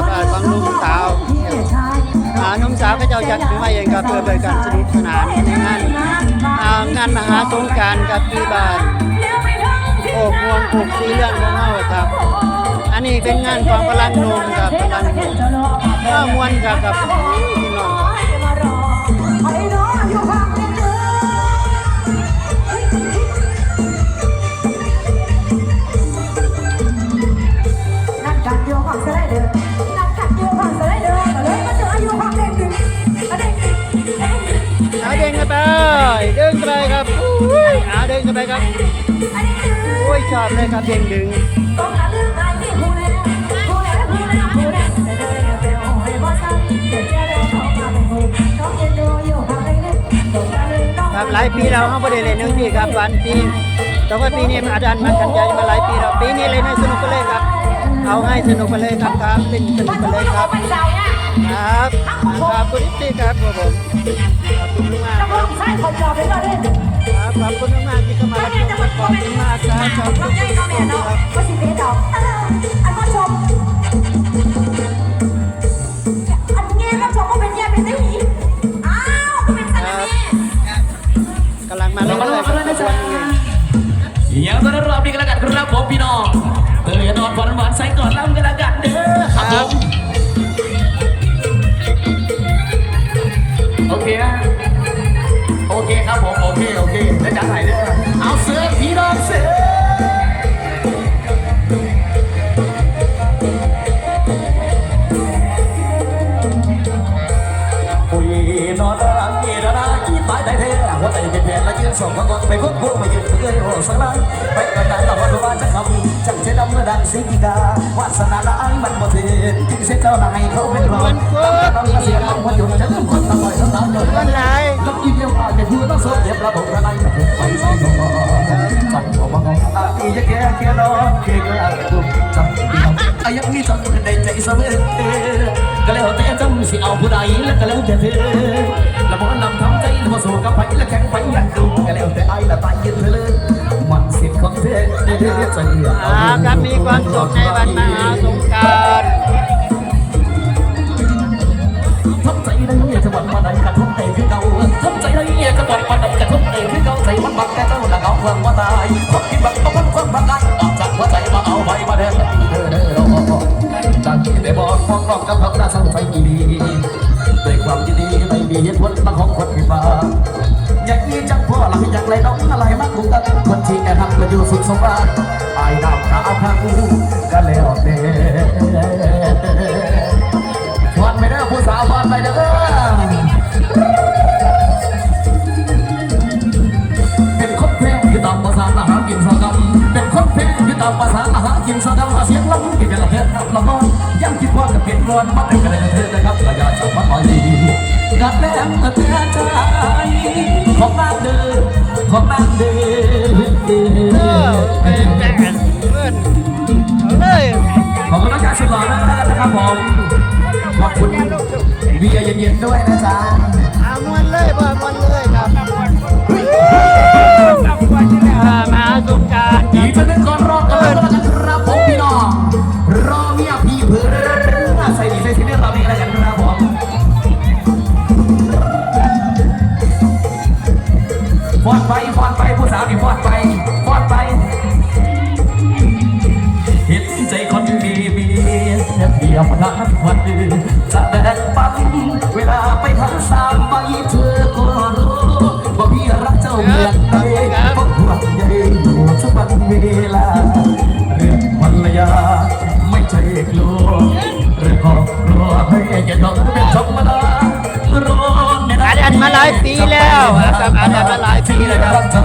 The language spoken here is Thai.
ครับอ่างลุงสาวอานุ่มสาวก็จะจัดขึ้นมาเองครับเพื่อเป็นการสนุกสนานในงานงานมหาสงการครับที่บ้านโอกม่วงผูกสีเรื่องของเฮาครับ อันนี้เป็นงานของพลังนุ่มครับพลังนุ่มก็มวนครับกับพี่น้องครับ กันไปเด้งกันไปครับอุ้ยเอาเด้งกันไปครับอันนี้คือโอ้ยชอบเลยครับเด้งดึงต้องการเรื่องอะไรที่ผู้เล่นผู้เล่นผู้เล่นผู้เล่นแต่เดินเร็วให้บอสซันเดี๋ยวจะเดินเข้ามาเป็นผู้น้องเอ็นดูอยู่ห่างเล็กๆต้องการเรื่องน้องครับหลายปีเราเขาไม่ได้เล่นหนึ่งที่ครับวันปีแต่ว่าปีนี้มันอาจารย์มากันใจมาหลายปีแล้วปีนี้เล่นให้สนุกไปเลยครับ เอาให้สนุกไปเลยครับครับเล่นสนุกไปเลยครับ ครับครับคุณนิติครับผมขอบคุณมากนักครับงชายคนจอเป็นเราเล่นครับขอบคุณมากที่เข้ามาถ้ารับแม่ชจะมขคอบคุณมากครับชอบน้องทุกใหญ่น้องแม่เนาะก็สิเบสดอกอันก็ชมอันเงี้ยก็ชมว่าเป็นแย่เป็นได้หีอ้าวก็เป็นสัตว์แม่กำลังมาเล่นเลยครับทุกวันนี้อนรอบนี้ก็แล้วกันครับผมพี่น้องเออนอนฝันหวานใส่ก่อนลำก็แล้วกันเด้อครับผม ขี้ตายได้แท้หัวใจเป็นแผลและยืนส่งพระกอนไปพุ่งพุ่งมายืนเพื่อโอ้สักนั้นไปกันนานเราวันว่าจะทำจังเสียดำเมื่อดังสิกิกาวาสนาละไอ้มันบ่เทียนจึงเสียเจ้านายเขาเป็นรองต้องเสียลงวันหยุดจะลืมคนตะลอยทั้งนั้นเลยวันไหนต้องยิ้มเยี่ยมอาจจะพูดต้องสดเจ็บระบบระไดมาถูกไปใส่ก่อนจับหัวมองอาตีจะแก่แค่นอนเก่งอาตุกจับเดียวอายังมีจังได้ใจเสมอก็แล้วแต่จำสิเอาผู้ใดแล้วก็แล้วแต่เธอ สู้กับไปและแข่งไปอยากดูก็แล้วแต่ไอ้ละตายยืนเธอเลย มันสิทธิ์ของเธอเดือดใจอ่าครับมีความสุขในวันมหาสงกรารทำใจได้เงียจะวันมาใดกระทบใจคือเก่าทำใจได้เงียจะวันมาใดกระทบใจคือเก่าใจมันบังแค่เจ้าละเงาเพื่อนว่าตายความคิดบังต้องพันความบังกันออกจากหัวใจมาเอาไปมาเดินเดินเดินจังแต่บอกฟ้องร้องกับเขาหน้าสั่งไฟดีำมาอยู่สุดสมบัติไอ้ดาวขาพังก็แล้วแต่วันไม่ได้ผู้สาววันไปเด้อเป็นคนเพลงที่ตามภาษาอาหารกินสะดำเป็นคนเพลงที่ตามภาษาอาหารกินสะดำเสียงลำกินเป็นละเพชรละมอนยังคิดว่าจะเป็นร้อนมาเป็นกันเลยเธอนะครับระยะจากมันหน่อยกัดแรงเตือนใจของนางเดินของนางเดิน เบียร์เย็นๆด้วยนะจ๊ะเอามวนเลยบ่มวนเลยครับอ่ามหาสงกรารอีกจะนึงก่อนรอกันแล้วกันครับผมพี่น้องรอเมียพี่เพื่อนใส่ดีใส่สีเลือดเราดีอะไรกันครับผมฟอนไปฟอนไปผู้สาวนี่ฟอนไปฟอนไปเห็นใจคนดีมีเดียวนัดวันอื่นจ กัน